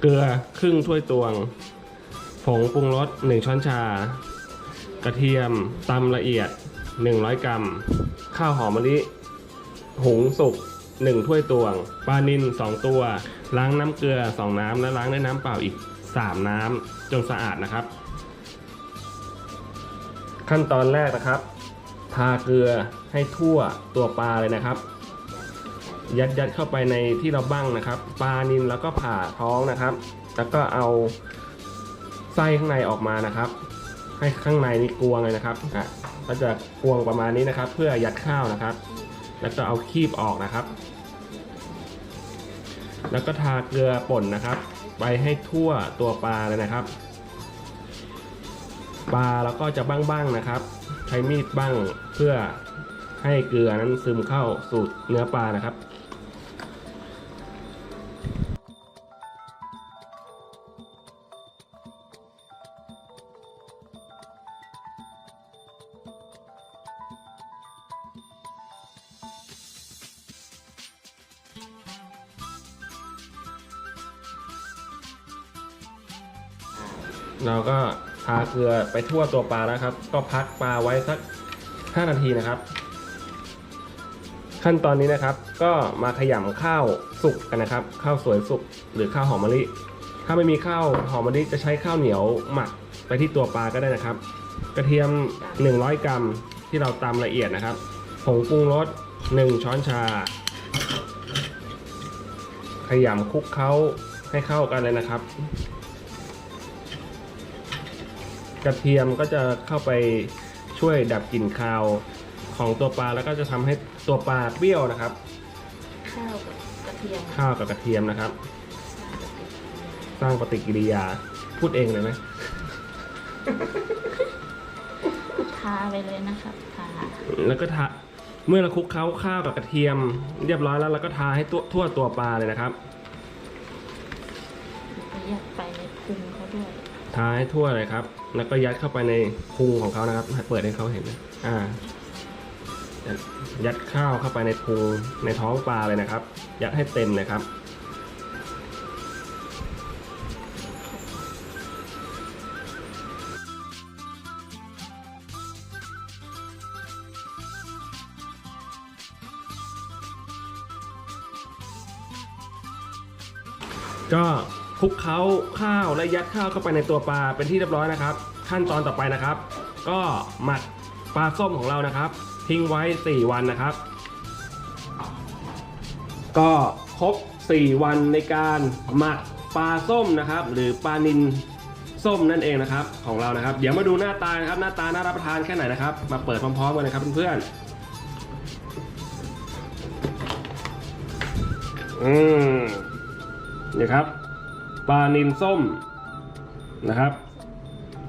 เกลือครึ่งถ้วยตวง ผงปรุงรส1ช้อนชา กระเทียมตำละเอียด 100 กรัม ข้าวหอมมะลิหุงสุก1ถ้วยตวง ปลานิล2 ตัว ล้างน้ำเกลือ 2 น้ำและล้างด้วยน้ำเปล่าอีก 3 น้ำจนสะอาดนะครับ ขั้นตอนแรกนะครับ ทาเกลือให้ทั่วตัวปลาเลยนะครับ ยัดยัดเข้าไปในที่เราบ้างนะครับ ปลานิลแล้วก็ผ่าท้องนะครับ แล้วก็เอาไส้ข้างในออกมานะครับ ให้ข้างในนี่กวงเลยนะครับอะก็จะกวงประมาณนี้นะครับ เพื่อยัดข้าวนะครับ แล้วก็เอาคีบออกนะครับ แล้วก็ทาเกลือป่นนะครับ ไปให้ทั่วตัวปลาเลยนะครับ ปลาแล้วก็จะบ้างๆนะครับ ใช้มีดบ้างเพื่อให้เกลือนั้นซึมเข้าสู่เนื้อปลานะครับ เราก็ทาเกลือไปทั่วตัวปลานะครับ ก็พักปลาไว้สัก 5 นาทีนะครับ ขั้นตอนนี้นะครับ ก็มาขยำข้าวสุกกันนะครับ ข้าวสวยสุกหรือข้าวหอมมะลิ ถ้าไม่มีข้าวหอมมะลิจะใช้ข้าวเหนียวหมักไปที่ตัวปลาก็ได้นะครับ กระเทียม 100 กรัมที่เราตำละเอียดนะครับผงปรุงรส1 ช้อนชา ขยำคลุกเคล้าให้เข้ากันเลยนะครับ กระเทียมก็จะเข้าไปช่วยดับกลิ่นคาวของตัวปลาแล้วก็จะทำให้ตัวปลาเปรี้ยวนะครับ ข้าวกับกระเทียมข้าวกับกระเทียมนะครับ สร้างปฏิกิริยาพูดเองเลยไหมทาไปเลยนะครับทาแล้วก็ทาเมื่อเราคลุกเคล้าข้าวกับกระเทียม เรียบร้อยแล้วเราก็ทาให้ตัวทั่วตัวปลาเลยนะครับประหยัดไปในพุงเขาด้วย ทาให้ทั่วเลยครับ แล้วก็ยัดเข้าไปในพุงของเขานะครับเปิดให้เขาเห็น อ่า ยัดข้าวเข้าไปในพุงในท้องปลาเลยนะครับ ยัดให้เต็มเลยครับ ก็ คลุกเคล้าข้าวและยัดข้าวเข้าไปในตัวปลาเป็นที่เรียบร้อยนะครับ ขั้นตอนต่อไปนะครับ ก็หมักปลาส้มของเรานะครับ ทิ้งไว้ 4 วันนะครับ ก็ครบ 4 วันในการหมักปลาส้มนะครับ หรือปลานินส้มนั่นเองนะครับของเรานะครับ เดี๋ยวมาดูหน้าตานะครับหน้าตาน่ารับประทานแค่ไหนนะครับ มาเปิดพร้อมๆกันเลยครับเพื่อนๆอืมนี่ครับ ปลานินส้มนะครับ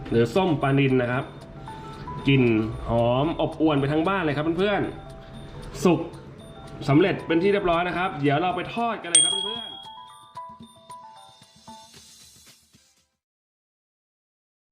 หรือส้มปลานินนะครับกลิ่นหอมอบอวนไปทั้งบ้านเลยครับเพื่อนๆสุกสำเร็จเป็นที่เรียบร้อยนะครับ เดี๋ยวเราไปทอดกันเลยครับเพื่อน